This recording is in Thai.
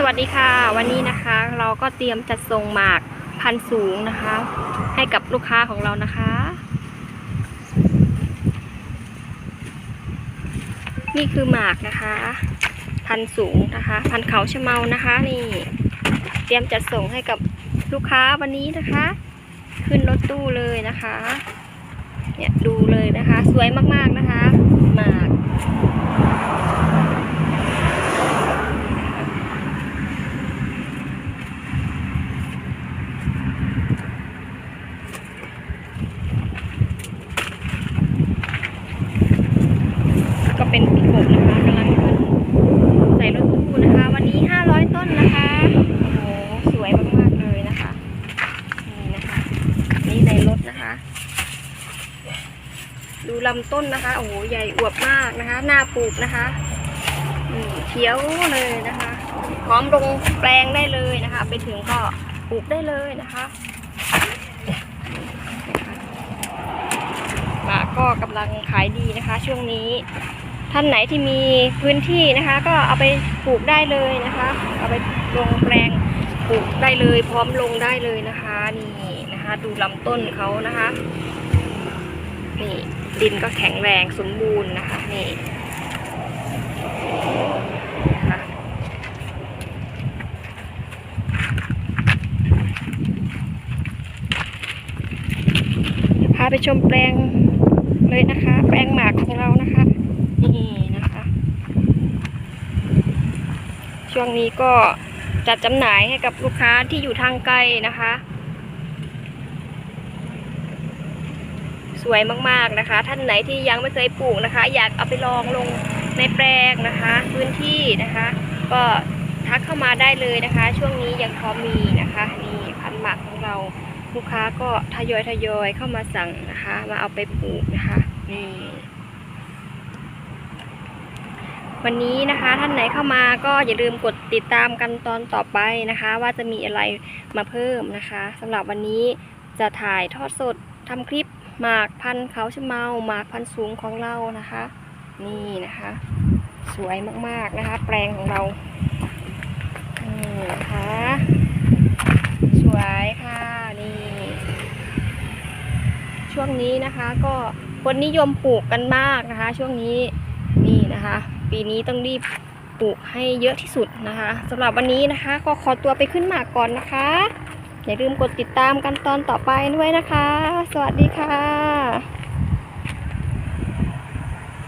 สวัสดีค่ะ วันนี้นะคะ เราก็เตรียมจัดส่งหมากพันสูงนะคะ ให้กับลูกค้าของเรานะคะ นี่คือหมากนะคะ พันสูงนะคะ พันเขาชะเมานะคะ นี่ เตรียมจัดส่งให้กับลูกค้าวันนี้นะคะ ขึ้นรถตู้เลยนะคะ เนี่ยดูเลยนะคะ สวยมากๆนะคะหมาก ก็เป็นปีกบนะคะกำลังขึ้นใส่รถตู้นะคะ วันนี้ 500 ต้นนะคะ โอ้โห สวยมากๆเลยนะคะ นี่นะคะ นี่ในรถนะคะ ดูลำต้นนะคะ โอ้โห ใหญ่อวบมากนะคะ หน้าปลูกนะคะเขียวเลยนะคะ พร้อมลงแปลงได้เลยนะคะ ไปถึงก็ปลูกได้เลยนะคะมากก็กำลังขายดีนะคะ ช่วงนี้ ท่านไหนที่มีพื้นที่นะคะ ก็เอาไปปลูกได้เลยนะคะ เอาไปลงแปลงปลูกได้เลย พร้อมลงได้เลยนะคะนี่นะคะ ดูลำต้นเขานะคะ นี่ดินก็แข็งแรงสมบูรณ์นะคะนี่นะคะพาไปชมแปลงเลยนะคะ แปลงหมากของเรานะคะ นี่นะคะ ช่วงนี้ก็จัดจำหน่ายให้กับลูกค้าที่อยู่ทางไกลนะคะ สวยมากๆนะคะ ท่านไหนที่ยังไม่เคยปลูกนะคะ อยากเอาไปลองลงในแปลงนะคะ พื้นที่นะคะ ก็ทักเข้ามาได้เลยนะคะ ช่วงนี้ยังพอมีนะคะนี่พันหมากของเราลูกค้าก็ทยอยทยอยเข้ามาสั่งนะคะ มาเอาไปปลูกนะคะนี่วันนี้นะคะท่านไหนเข้ามาก็อย่าลืมกดติดตามกันตอนต่อไปนะคะ ว่าจะมีอะไรมาเพิ่มนะคะสำหรับวันนี้จะถ่ายทอดสดทำคลิป หมากพันธุ์เขาชะเมาหมากพันธุ์สูงของเรานะคะ นี่นะคะ สวยมากๆนะคะ แปลงของเรานี่นะคะสวยค่ะนี่ ช่วงนี้นะคะ ก็คนนิยมปลูกกันมากนะคะ ช่วงนี้นี่นะคะ ปีนี้ต้องรีบปลูกให้เยอะที่สุดนะคะสำหรับวันนี้นะคะ ก็ขอตัวไปขึ้นหมากก่อนนะคะ อย่าลืมกดติดตามกันตอนต่อไปด้วยนะคะ สวัสดีค่ะ